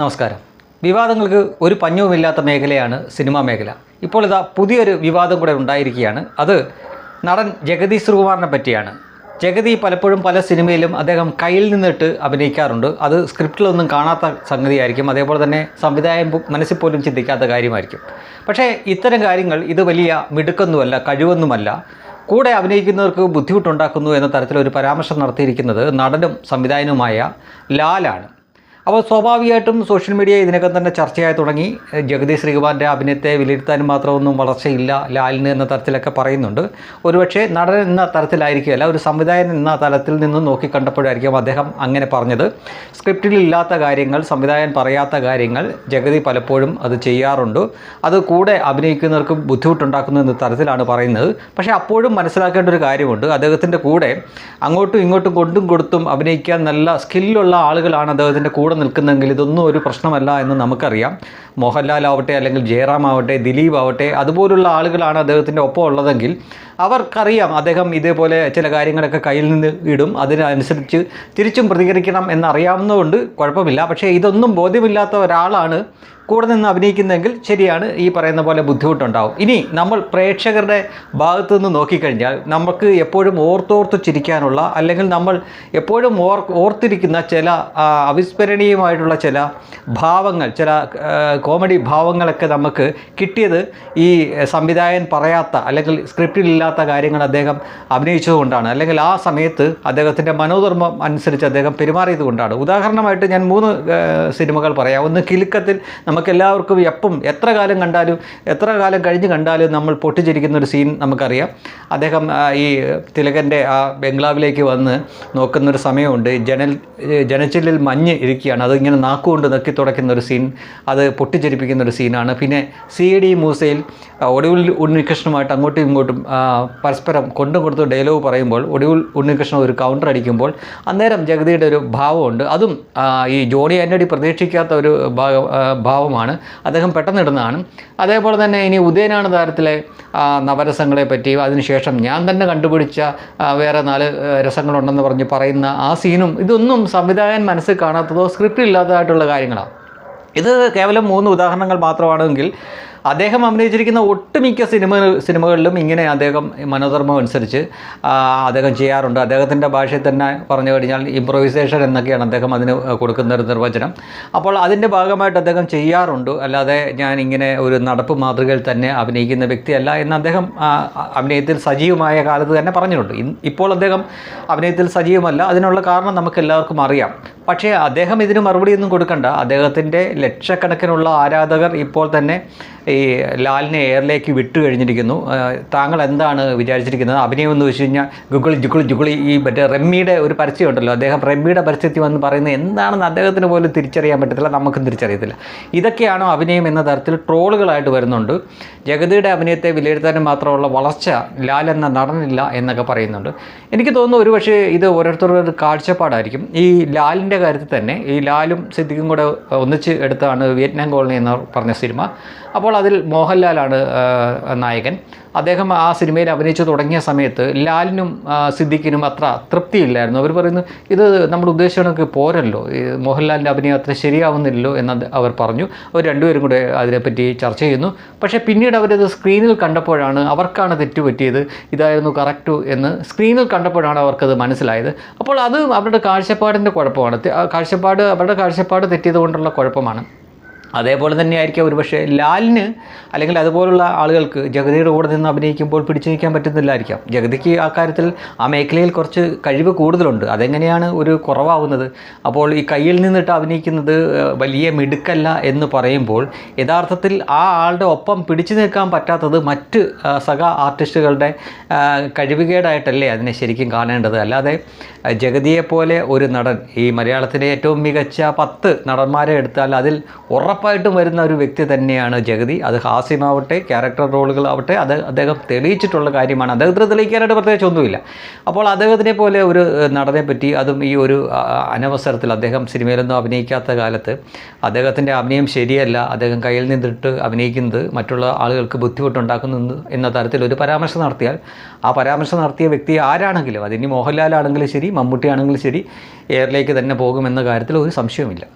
നമസ്കാരം. വിവാദങ്ങൾക്ക് ഒരു പഞ്ഞവുമില്ലാത്ത മേഖലയാണ് സിനിമാ മേഖല. ഇപ്പോൾ ഇതാ പുതിയൊരു വിവാദം കൂടെ ഉണ്ടായിരിക്കുകയാണ്. അത് നടൻ ജഗതി ശ്രീകുമാറിനെ പറ്റിയാണ്. ജഗതി പലപ്പോഴും പല സിനിമയിലും അദ്ദേഹം കയ്യിൽ നിന്നിട്ട് അഭിനയിക്കാറുണ്ട്. അത് സ്ക്രിപ്റ്റിലൊന്നും കാണാത്ത സംഗതിയായിരിക്കും. അതേപോലെ തന്നെ സംവിധായകൻ മനസ്സിൽ പോലും ചിന്തിക്കാത്ത കാര്യമായിരിക്കും. പക്ഷേ ഇത്തരം കാര്യങ്ങൾ ഇത് വലിയ മിടുക്കൊന്നുമല്ല കഴിവൊന്നുമല്ല. കൂടെ അഭിനയിക്കുന്നവർക്ക് ബുദ്ധിമുട്ടുണ്ടാക്കുന്നു എന്ന തരത്തിലൊരു പരാമർശം നടത്തിയിരിക്കുന്നത് നടനും സംവിധായകനുമായ ലാലാണ്. അപ്പോൾ സ്വാഭാവികമായിട്ടും സോഷ്യൽ മീഡിയ ഇതിനകം തന്നെ ചർച്ചയായി തുടങ്ങി. ജഗദീഷ് ശ്രീകുമാറിന്റെ അഭിനയത്തെ വിലയിരുത്താനും മാത്രമൊന്നും വളർച്ചയില്ല ലാലിന് എന്ന തരത്തിലൊക്കെ പറയുന്നുണ്ട്. ഒരുപക്ഷെ നടൻ എന്ന തരത്തിലായിരിക്കുകയല്ല ഒരു സംവിധായകൻ എന്ന തലത്തിൽ നിന്നും നോക്കി കണ്ടപ്പോഴായിരിക്കും അദ്ദേഹം അങ്ങനെ പറഞ്ഞത്. സ്ക്രിപ്റ്റിൽ ഇല്ലാത്ത കാര്യങ്ങൾ സംവിധായകൻ പറയാത്ത കാര്യങ്ങൾ ജഗതി പലപ്പോഴും അത് ചെയ്യാറുണ്ട്. അത് കൂടെ അഭിനയിക്കുന്നവർക്ക് ബുദ്ധിമുട്ടുണ്ടാക്കുന്നു എന്ന തരത്തിലാണ് പറയുന്നത്. പക്ഷേ അപ്പോഴും മനസ്സിലാക്കേണ്ട ഒരു കാര്യമുണ്ട്. അദ്ദേഹത്തിന്റെ കൂടെ അങ്ങോട്ടും ഇങ്ങോട്ടും കൊണ്ടും കൊടുത്തും അഭിനയിക്കാൻ നല്ല സ്കില്ലുള്ള ആളുകളാണ് അദ്ദേഹത്തിന്റെ കൂടെ നിൽക്കുന്നതെങ്കിൽ ഇതൊന്നും ഒരു പ്രശ്നമല്ല എന്ന് നമുക്കറിയാം. മോഹൻലാൽ ആവട്ടെ അല്ലെങ്കിൽ ജയറാം ആവട്ടെ ദിലീപ് ആവട്ടെ അതുപോലുള്ള ആളുകളാണ് അദ്ദേഹത്തിന്റെ ഒപ്പം ഉള്ളതെങ്കിൽ അവർക്കറിയാം അദ്ദേഹം ഇതേപോലെ ചില കാര്യങ്ങളൊക്കെ കയ്യിൽ നിന്ന് ഇടും. അതിനനുസരിച്ച് തിരിച്ചും പ്രതികരിക്കണം എന്നറിയാവുന്നതുകൊണ്ട് കുഴപ്പമില്ല. പക്ഷേ ഇതൊന്നും ബോധ്യമില്ലാത്ത ഒരാളാണ് കൂടെ നിന്ന് അഭിനയിക്കുന്നതെങ്കിൽ ശരിയാണ് ഈ പറയുന്ന പോലെ ബുദ്ധിമുട്ടുണ്ടാവും. ഇനി നമ്മൾ പ്രേക്ഷകരുടെ ഭാഗത്തു നിന്ന് നോക്കിക്കഴിഞ്ഞാൽ നമുക്ക് എപ്പോഴും ഓർത്തോർത്ത് ചിരിക്കാനുള്ള അല്ലെങ്കിൽ നമ്മൾ എപ്പോഴും ഓർ ഓർത്തിരിക്കുന്ന ചില അവിസ്മരണീയമായിട്ടുള്ള ചില ഭാവങ്ങൾ ചില കോമഡി ഭാവങ്ങളൊക്കെ നമുക്ക് കിട്ടിയത് ഈ സംവിധായകൻ പറയാത്ത അല്ലെങ്കിൽ സ്ക്രിപ്റ്റിലില്ലാത്ത കാര്യങ്ങൾ അദ്ദേഹം അഭിനയിച്ചതുകൊണ്ടാണ്. അല്ലെങ്കിൽ ആ സമയത്ത് അദ്ദേഹത്തിന്റെ മനോധർമ്മം അനുസരിച്ച് അദ്ദേഹം പെരുമാറിയത് കൊണ്ടാണ്. ഉദാഹരണമായിട്ട് ഞാൻ മൂന്ന് സിനിമകൾ പറയാം. ഒന്ന് കിലുക്കത്തിൽ നമുക്കെല്ലാവർക്കും എപ്പം എത്ര കാലം കണ്ടാലും എത്ര കാലം കഴിഞ്ഞ് കണ്ടാലും നമ്മൾ പൊട്ടിച്ചിരിക്കുന്ന ഒരു സീൻ നമുക്കറിയാം. അദ്ദേഹം ഈ തിലകന്റെ ആ ബംഗ്ലാവിലേക്ക് വന്ന് നോക്കുന്നൊരു സമയമുണ്ട്. ജനൽ ജനച്ചില്ലിൽ മഞ്ഞ് ഇരിക്കുകയാണ്. അതിങ്ങനെ നാക്കുകൊണ്ട് നക്കി തുടയ്ക്കുന്ന ഒരു സീൻ അത് പൊട്ടിച്ചിരിപ്പിക്കുന്ന ഒരു സീനാണ് പിന്നെ സി ഡി മൂസയിൽ ഒടുവിൽ ഉണ്ണികൃഷ്ണനുമായിട്ട് അങ്ങോട്ടും ഇങ്ങോട്ടും പരസ്പരം കൊണ്ടും കൊടുത്ത് ഡയലോഗ് പറയുമ്പോൾ ഒടുവിൽ ഉണ്ണികൃഷ്ണൻ ഒരു കൗണ്ടർ അടിക്കുമ്പോൾ അന്നേരം ജഗതിയുടെ ഒരു ഭാവമുണ്ട്. അതും ഈ ജോണി ആന്റണി പ്രതീക്ഷിക്കാത്ത ഒരു ഭാഗ- ഭാവമാണ് അദ്ദേഹം പെട്ടെന്ന് ഇടുന്നതാണ്. അതേപോലെ തന്നെ ഇനി ഉദയനാണ് താരത്തിലെ നവരസങ്ങളെ പറ്റിയും അതിനുശേഷം ഞാൻ തന്നെ കണ്ടുപിടിച്ച വേറെ നാല് രസങ്ങളുണ്ടെന്ന് പറഞ്ഞ് പറയുന്ന ആ സീനും ഇതൊന്നും സംവിധായകൻ മനസ്സിൽ കാണാത്തതോ സ്ക്രിപ്റ്റ് ഇല്ലാത്തതായിട്ടുള്ള കാര്യങ്ങളാണ് ഇത് കേവലം മൂന്ന് ഉദാഹരണങ്ങൾ മാത്രമാണെങ്കിൽ അദ്ദേഹം അഭിനയിച്ചിരിക്കുന്ന ഒട്ടുമിക്ക സിനിമ സിനിമകളിലും ഇങ്ങനെ അദ്ദേഹം മനോധർമ്മം അനുസരിച്ച് അദ്ദേഹം ചെയ്യാറുണ്ട്. അദ്ദേഹത്തിന്റെ ഭാഷയിൽ തന്നെ പറഞ്ഞു കഴിഞ്ഞാൽ ഇംപ്രൊവൈസേഷൻ എന്നൊക്കെയാണ് അദ്ദേഹം അതിന് കൊടുക്കുന്ന ഒരു നിർവചനം. അപ്പോൾ അതിന്റെ ഭാഗമായിട്ട് അദ്ദേഹം ചെയ്യാറുണ്ട്. അല്ലാതെ ഞാൻ ഇങ്ങനെ ഒരു നടപ്പ് മാതൃകയിൽ തന്നെ അഭിനയിക്കുന്ന വ്യക്തിയല്ല എന്ന് അദ്ദേഹം അഭിനയത്തിൽ സജീവമായ കാലത്ത് തന്നെ പറഞ്ഞിട്ടുണ്ട്. ഇപ്പോൾ അദ്ദേഹം അഭിനയത്തിൽ സജീവമല്ല. അതിനുള്ള കാരണം നമുക്ക് എല്ലാവർക്കും അറിയാം. പക്ഷേ അദ്ദേഹം ഇതിന് മറുപടിയൊന്നും കൊടുക്കണ്ട. അദ്ദേഹത്തിന്റെ ലക്ഷക്കണക്കിനുള്ള ആരാധകർ ഇപ്പോൾ തന്നെ ഈ ലാലിനെ എയറിലേക്ക് വിട്ടു കഴിഞ്ഞിരിക്കുന്നു. താങ്കൾ എന്താണ് വിചാരിച്ചിരിക്കുന്നത്? അഭിനയം എന്ന് വെച്ച് കഴിഞ്ഞാൽ ഗുഗിളി ജുഗിളി ജുഗിളി ഈ മറ്റേ റമ്മിയുടെ ഒരു പരസ്യം ഉണ്ടല്ലോ. അദ്ദേഹം റമ്മിയുടെ പരസ്യത്തിൽ വന്ന് പറയുന്നത് എന്താണെന്ന് അദ്ദേഹത്തിന് പോലും തിരിച്ചറിയാൻ പറ്റത്തില്ല നമുക്കും തിരിച്ചറിയത്തില്ല. ഇതൊക്കെയാണോ അഭിനയം എന്ന തരത്തിൽ ട്രോളുകളായിട്ട് വരുന്നുണ്ട്. ജഗതിയുടെ അഭിനയത്തെ വിലയിരുത്താനും മാത്രമുള്ള വളർച്ച ലാൽ എന്ന നടനില്ല എന്നൊക്കെ പറയുന്നുണ്ട്. എനിക്ക് തോന്നുന്നു ഒരു പക്ഷേ ഇത് ഓരോരുത്തരുടെ ഒരു കാഴ്ചപ്പാടായിരിക്കും. ഈ ലാലിന്റെ കാര്യത്തിൽ തന്നെ ഈ ലാലും സിദ്ദിഖും കൂടെ ഒന്നിച്ച് എടുത്താണ് വിയറ്റ്നാം കോളനി എന്ന് പറഞ്ഞ സിനിമ. അപ്പോൾ അതിൽ മോഹൻലാലാണ് നായകൻ. അദ്ദേഹം ആ സിനിമയിൽ അഭിനയിച്ചു തുടങ്ങിയ സമയത്ത് ലാലിനും സിദ്ദിഖിനും അത്ര തൃപ്തിയില്ലായിരുന്നു. അവർ പറയുന്നു ഇത് നമ്മൾ ഉദ്ദേശിച്ച പോരല്ലോ. ഈ മോഹൻലാലിന്റെ അഭിനയം അത്ര ശരിയാവുന്നില്ലല്ലോ എന്ന് അവർ പറഞ്ഞു. അവർ രണ്ടുപേരും കൂടെ അതിനെപ്പറ്റി ചർച്ച ചെയ്യുന്നു. പക്ഷേ പിന്നീട് അവരത് സ്ക്രീനിൽ കണ്ടപ്പോഴാണ് അവർക്കാണ് തെറ്റുപറ്റിയത്. ഇതായിരുന്നു കറക്റ്റ് എന്ന് സ്ക്രീനിൽ കണ്ടപ്പോഴാണ് അവർക്കത് മനസ്സിലായത്. അപ്പോൾ അത് അവരുടെ കാഴ്ചപ്പാടിന്റെ കുഴപ്പമാണ്. കാഴ്ചപ്പാട് അവരുടെ കാഴ്ചപ്പാട് തെറ്റിയത് കൊണ്ടുള്ള കുഴപ്പമാണ്. അതേപോലെ തന്നെ തന്നെയായിരിക്കും ഒരുപക്ഷെ ലാലിന് അല്ലെങ്കിൽ അതുപോലുള്ള ആളുകൾക്ക് ജഗതിയുടെ കൂടെ നിന്ന് അഭിനയിക്കുമ്പോൾ പിടിച്ചു നിൽക്കാൻ പറ്റുന്നില്ലായിരിക്കാം ജഗതിക്ക് ആ കാര്യത്തിൽ ആ മേഖലയിൽ കുറച്ച് കഴിവ് കൂടുതലുണ്ട്. അതെങ്ങനെയാണ് ഒരു കുറവാവുന്നത്? അപ്പോൾ ഈ കയ്യിൽ നിന്നിട്ട് അഭിനയിക്കുന്നത് വലിയ മിടുക്കല്ല എന്ന് പറയുമ്പോൾ യഥാർത്ഥത്തിൽ ആ ആളുടെ ഒപ്പം പിടിച്ചു നിൽക്കാൻ പറ്റാത്തത് മറ്റ് സഹ ആർട്ടിസ്റ്റുകളുടെ കഴിവുകേടായിട്ടല്ലേ അതിനെ ശരിക്കും കാണേണ്ടത്. അല്ലാതെ ജഗതിയെപ്പോലെ ഒരു നടൻ ഈ മലയാളത്തിലെ ഏറ്റവും മികച്ച പത്ത് നടന്മാരെ എടുത്താൽ അതിൽ ഉറപ്പായിട്ടും വരുന്ന ഒരു വ്യക്തി തന്നെയാണ് ജഗതി. അത് ഹാസ്യമാവട്ടെ ക്യാരക്ടർ റോളുകളാവട്ടെ അത് അദ്ദേഹം തെളിയിച്ചിട്ടുള്ള കാര്യമാണ്. അദ്ദേഹത്തിന് തെളിയിക്കാനായിട്ട് പ്രത്യേകിച്ച് ഒന്നുമില്ല. അപ്പോൾ അദ്ദേഹത്തിനെ പോലെ ഒരു നടനെ പറ്റി അതും ഈ ഒരു അനവസരത്തിൽ അദ്ദേഹം സിനിമയിലൊന്നും അഭിനയിക്കാത്ത കാലത്ത് അദ്ദേഹത്തിന്റെ അഭിനയം ശരിയല്ല. അദ്ദേഹം കയ്യിൽ നിന്നിട്ട് അഭിനയിക്കുന്നത് മറ്റുള്ള ആളുകൾക്ക് ബുദ്ധിമുട്ടുണ്ടാക്കുന്നു എന്ന തരത്തിൽ ഒരു പരാമർശം നടത്തിയാൽ ആ പരാമർശം നടത്തിയ വ്യക്തി ആരാണെങ്കിലും അതിനി മോഹൻലാൽ ആണെങ്കിലും ശരി മമ്മൂട്ടി ആണെങ്കിലും ശരി എയറിലേക്ക് തന്നെ പോകുമെന്ന കാര്യത്തിൽ ഒരു സംശയവുമില്ല.